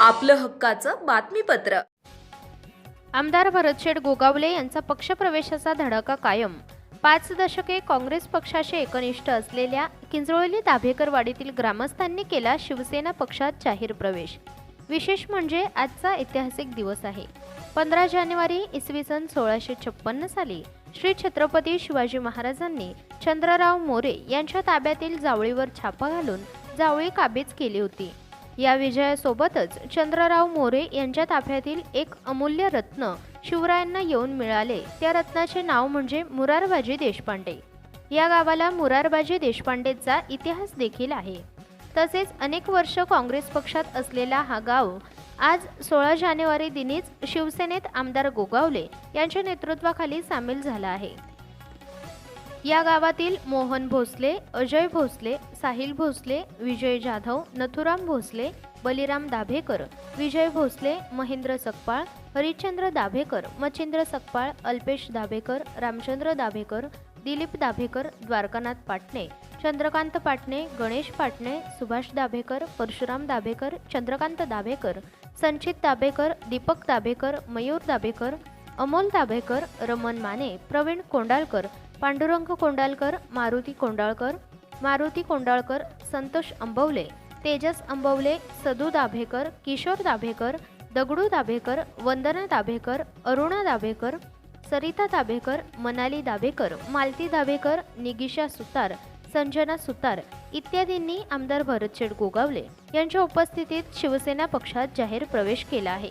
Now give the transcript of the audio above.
आपलं हक्काचं बातमीपत्र. आमदार भरतशेठ गोगावले यांचा पक्षप्रवेशाचा धडाका कायम. पाच दशके काँग्रेस पक्षाशी एकनिष्ठ असलेल्या किंजरोळी दाभेकरवाडीतील ग्रामस्थांनी केला शिवसेना पक्षात जाहीर प्रवेश. विशेष म्हणजे आजचा ऐतिहासिक दिवस आहे. पंधरा जानेवारी इसवी सन सोळाशे छप्पन्न साली श्री छत्रपती शिवाजी महाराजांनी चंद्रराव मोरे यांच्या ताब्यातील जावळीवर छापा घालून जावळी काबीज केली होती. या विजयासोबतच चंद्रराव मोरे यांच्या ताफ्यातील एक अमूल्य रत्न शिवरायांना येऊन मिळाले. त्या रत्नाचे नाव म्हणजे मुरारबाजी देशपांडे. या गावाला मुरारबाजी देशपांडेचा इतिहास देखील आहे. तसेच अनेक वर्ष काँग्रेस पक्षात असलेला हा गाव आज सोळा जानेवारी दिनीच शिवसेनेत आमदार गोगावले यांच्या नेतृत्वाखाली सामील झाला आहे. या गावातील मोहन भोसले अजय भोसले साहिल भोसले विजय जाधव नथुराम भोसले बलिराम दाभेकर विजय भोसले महेंद्र सकपाळ हरिश्चंद्र दाभेकर मच्छिंद्र सकपाळ अल्पेश दाभेकर रामचंद्र दाभेकर दिलीप दाभेकर द्वारकानाथ पाटणे चंद्रकांत पाटणे गणेश पाटणे सुभाष दाभेकर परशुराम दाभेकर चंद्रकांत दाभेकर संचित दाभेकर दीपक दाभेकर मयूर दाभेकर अमोल दाभेकर रमन माने प्रवीण कोंडालकर पांडुरंग कोंडाळकर मारुती कोंडाळकर मारुती कोंडाळकर संतोष अंबवले तेजस अंबवले सदू दाभेकर किशोर दाभेकर दगडू दाभेकर वंदना दाभेकर अरुणा दाभेकर सरिता दाभेकर मनाली दाभेकर मालती दाभेकर निगिशा सुतार संजना सुतार इत्यादींनी आमदार भरतशेठ गोगावले यांच्या उपस्थितीत शिवसेना पक्षात जाहीर प्रवेश केला आहे.